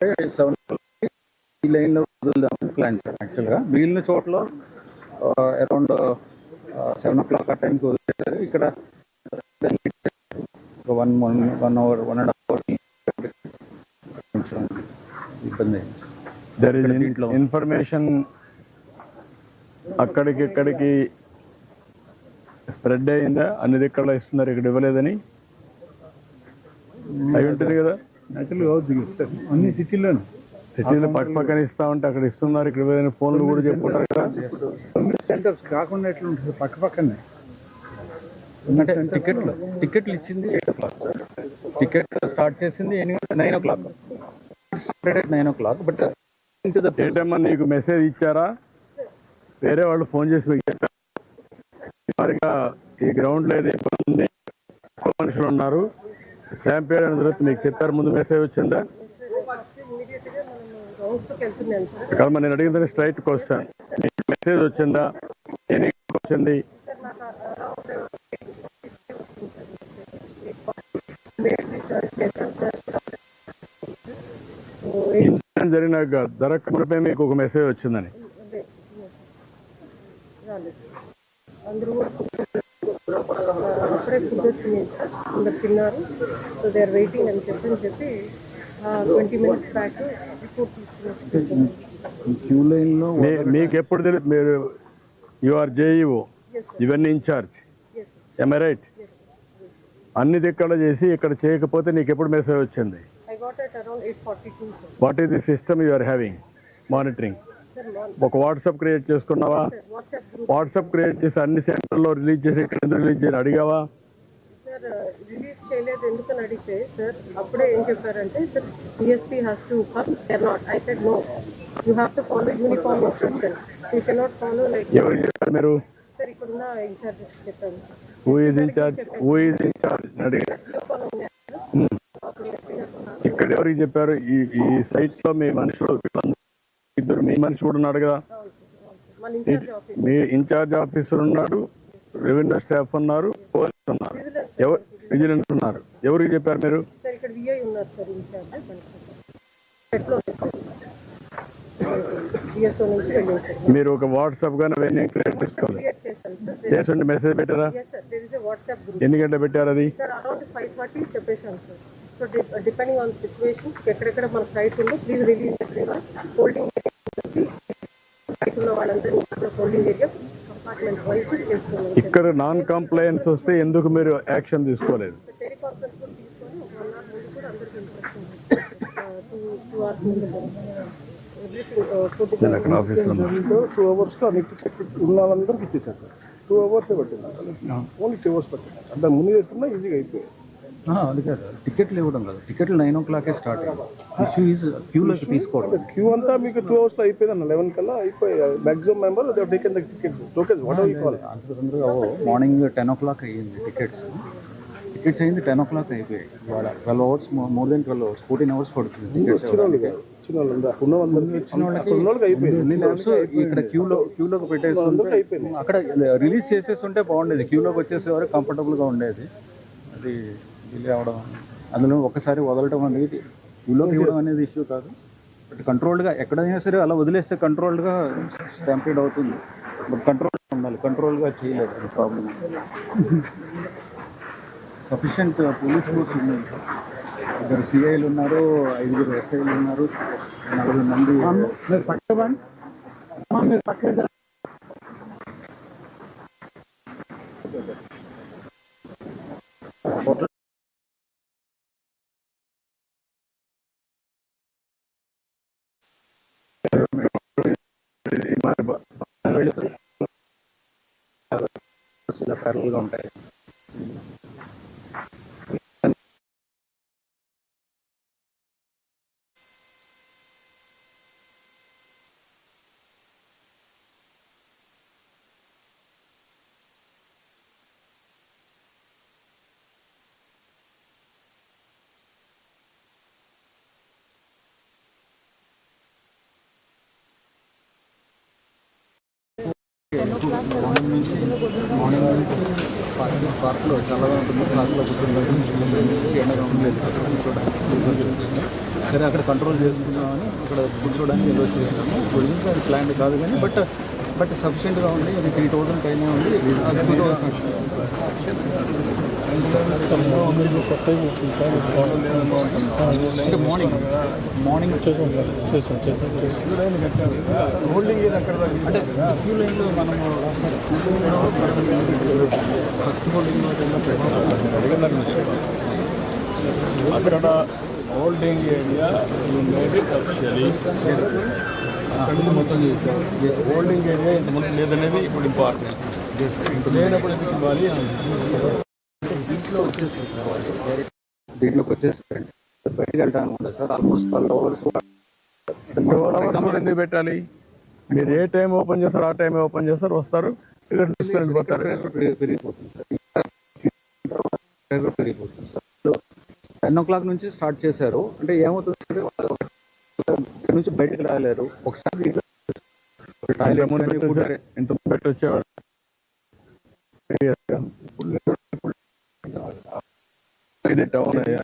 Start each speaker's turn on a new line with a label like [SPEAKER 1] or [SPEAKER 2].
[SPEAKER 1] Seven ఈ లైన్లో వదులుదామని plan sir యాక్చువల్గా మిగిలిన చోట్ల అరౌండ్ సెవెన్ ఓ క్లాక్ ఆ టైంకి వదిలేశారు ఇక్కడ one one one hour one and half hour కొంచెం ఇబ్బంది
[SPEAKER 2] దర్ ఇస్
[SPEAKER 1] దీంట్లో.
[SPEAKER 2] ఇన్ఫర్మేషన్ అక్కడికి ఇక్కడికి స్ప్రెడ్ అయిందా? అన్ని దిక్కల్లో ఇస్తున్నారు ఇక్కడ ఇవ్వలేదని? అయి ఉంటుంది కదా?
[SPEAKER 3] అవుతుంది అన్ని సిటీలోను
[SPEAKER 2] సిటీలో పక్క పక్కన ఇస్తా ఉంటే అక్కడ ఇస్తున్నారు. ఇక్కడ ఇవ్వలేదని ఫోన్లు కూడా చెప్పుకుంటారు కదా.
[SPEAKER 3] సెంటర్స్ కాకుండా ఎట్లా ఉంటుంది పక్క పక్కనే.
[SPEAKER 1] అంటే టికెట్లు టికెట్లు ఇచ్చింది eight o'clock ticket start చేసింది nine o'clock nine o'clock but
[SPEAKER 2] ఏటమ్మా నీకు మెసేజ్ ఇచ్చారా? వేరే వాళ్ళు ఫోన్ చేసి మీకు చెప్పారు ఈ గ్రౌండ్లో ఏదో ఇబ్బంది మనుషులు ఉన్నారు. శాంపియర్ అయిన తర్వాత మీకు చెప్పారు ముందు మెసేజ్ వచ్చిందా? కాదు నేను అడిగిన స్ట్రైట్ క్వశ్చన్ మీకు మెసేజ్ వచ్చిందా? ఎన్ని వచ్చింది. ఇన్సిడెంట్ జరిగిన మీకు ఒక మెసేజ్ వచ్చిందని.
[SPEAKER 4] అందరూ అప్పుడే ఫుడ్ వచ్చింది. సార్ అందరు తిన్నారు. సో దే ఆర్ వెయిటింగ్ అని చెప్పని చెప్పి ట్వంటీ మినిట్స్ బ్యాక్ రిపోర్ట్ తీసుకున్నారు.
[SPEAKER 2] మీకు ఎప్పుడు తెలుసు మీరు యు ఆర్ జేఈఓ ఇవన్నీ ఇన్ఛార్జ్ ఎంఐ రైట్ అన్ని దిక్కడ చేసి ఇక్కడ చేయకపోతే నీకు ఎప్పుడు మెసేజ్ వచ్చింది? What is the system you are having monitoring ఒక వాట్సాప్ క్రియేట్ చేసుకున్నావా?
[SPEAKER 4] వాట్సాప్
[SPEAKER 2] క్రియేట్ చేసి అన్ని సెంటర్లో రిలీజ్ చేసి ఇక్కడ ఎందుకు రిలీజ్ చేసి అడిగావా?
[SPEAKER 4] సార్ రిలీజ్ చేయలేదు. ఎందుకని అడిగితే సార్ అప్పుడే ఏం చెప్పారంటే sir CSP has to come they not I said no you have to follow uniform instruction you cannot follow like
[SPEAKER 2] ఎవరు చెప్పారు మీరు?
[SPEAKER 4] సార్ ఇక్కడున్న ఇన్ఛార్జ్ చెప్పాను
[SPEAKER 2] who is incharge who is incharge అడిగా ఇక్కడ ఎవరికి చెప్పారు? ఈ ఈ సైట్లో మీ మనుషులు ఇద్దరు మీ మనిషి కూడా ఉన్నాడు కదా. మీ ఇన్ఛార్జ్ ఆఫీసర్ ఉన్నాడు రెవెన్యూ స్టాఫ్ ఉన్నారు పోలీస్ ఉన్నారు. ఎవరు విజిలెన్స్ ఉన్నారు. ఎవరికి చెప్పారు మీరు? మీరు ఒక వాట్సాప్ గానీ అవన్నీ క్రియేట్ చేసుకోవాలి. చేస్తుంటే మెసేజ్ పెట్టారా? ఎన్ని గంటలు పెట్టారు అది?
[SPEAKER 4] సో డిపెండింగ్ ఆన్ సిచ్యువేషన్ ఎక్కడెక్కడ మన సైట్ ఉందో ప్లీజ్ రిలీజ్ హోల్డింగ్ చేస్తున్నాం
[SPEAKER 2] ఇక్కడ నాన్ కంప్లైన్స్ వస్తే ఎందుకు మీరు యాక్షన్ తీసుకోలేదు?
[SPEAKER 4] టూ టూ అవర్స్ ముందు ఎవ్రీథింగ్
[SPEAKER 2] నేను అక్కడ ఆఫీస్లో ఉన్నాను.
[SPEAKER 3] టూ అవర్స్లో అన్ని టికెట్ ఉన్న వాళ్ళందరికీ ఇచ్చేసారు సార్ టూ అవర్స్ పట్టింది. ఓన్లీ టూ అవర్స్ పట్టింది. అంటే ముందు చేసుకున్నా ఈజీగా అయిపోయింది.
[SPEAKER 1] అది కాదు టికెట్లు ఇవ్వడం కాదు. టికెట్లు నైన్ ఓ క్లాకే స్టార్ట్ ఇష్యూ ఈజ్ క్యూలోకి తీసుకోవడం.
[SPEAKER 3] క్యూ అంతా మీకు టూ అవర్స్లో అయిపోయింది అన్న. లెవెన్ కల్లా అయిపోయి maximum member taken the tickets tokens what call.
[SPEAKER 1] Morning ten o'clock అయ్యింది టికెట్స్ టికెట్స్ అయింది టెన్ ఓ క్లాక్ అయిపోయాయి. ఇవాళ twelve hours more than twelve hours fourteen hours పడుతుంది టికెట్స్
[SPEAKER 3] వాళ్ళు వాళ్ళు
[SPEAKER 1] ఇక్కడ క్యూలో క్యూలోకి
[SPEAKER 3] అయిపోయింది.
[SPEAKER 1] అక్కడ రిలీజ్ చేసేస్తుంటే బాగుండేది. క్యూలోకి వచ్చేసేవారు కంఫర్టబుల్గా ఉండేది. అది డిలే అవడం అందులో ఒకసారి వదలటం అనేది క్యూలోకి ఇవ్వడం అనేది ఇష్యూ కాదు. బట్ కంట్రోల్డ్గా ఎక్కడైనా సరే అలా వదిలేస్తే కంట్రోల్డ్గా స్టాంపేడ్ అవుతుంది. బట్ కంట్రోల్గా ఉండాలి. కంట్రోల్గా చేయలేదు. ప్రాబ్లం సఫిషియంట్ పోలీస్ ఫోర్స్ ఉంది. ఇద్దరు సిఐలు ఉన్నారు ఐదుగురు ఎస్ఐలు ఉన్నారు నలుగురు మంది
[SPEAKER 3] మీరు పక్కబండి మీరు పక్క
[SPEAKER 1] ప్యారల్గా ఉంటాయి మార్నింగ్ నుంచి పార్క్లో చల్లగా ఉంటుంది పార్క్లో కూర్చొని ఎండగా ఉండలేదు. సరే అక్కడ కంట్రోల్ చేసుకుందామని అక్కడ కూర్చోడానికి ఏదో చేసాము గురించి అది ప్లాన్ కాదు కానీ బట్ బట్ సఫిషియెంట్గా ఉంది. అది త్రీ థౌసండ్ పైన ఉంది. అది మార్నింగ్ మార్నింగ్
[SPEAKER 3] హోల్డింగ్
[SPEAKER 1] అంటే క్యూ లైన్లో మనము ఫస్ట్ హోల్డింగ్లో
[SPEAKER 3] అక్కడ హోల్డింగ్ ఏరియా
[SPEAKER 1] మొత్తం చేసాం
[SPEAKER 3] హోల్డింగ్ ఏరియా ఇంతకుముందు లేదనేది ఇప్పుడు ఇంపార్టెంట్ లేనప్పుడు ఎందుకు ఇవ్వాలి
[SPEAKER 1] దీంట్లోకి వచ్చేసి బయటకు సార్. ఆల్మోస్ట్ ట్వెల్వ్ అవర్స్
[SPEAKER 2] ఎందుకు పెట్టాలి? మీరు ఏ టైం ఓపెన్ చేస్తారు ఆ టైం ఓపెన్ చేస్తారు వస్తారు తీసుకొని వెళ్ళిపోతారు
[SPEAKER 1] పెరిగిపోతుంది సార్ టెన్ ఓ క్లాక్ నుంచి స్టార్ట్ చేశారు. అంటే ఏమవుతుంది ఇక్కడ నుంచి బయటకు రాలేరు. ఒకసారి దీంట్లో
[SPEAKER 2] ఇంతకుముందు played it all day.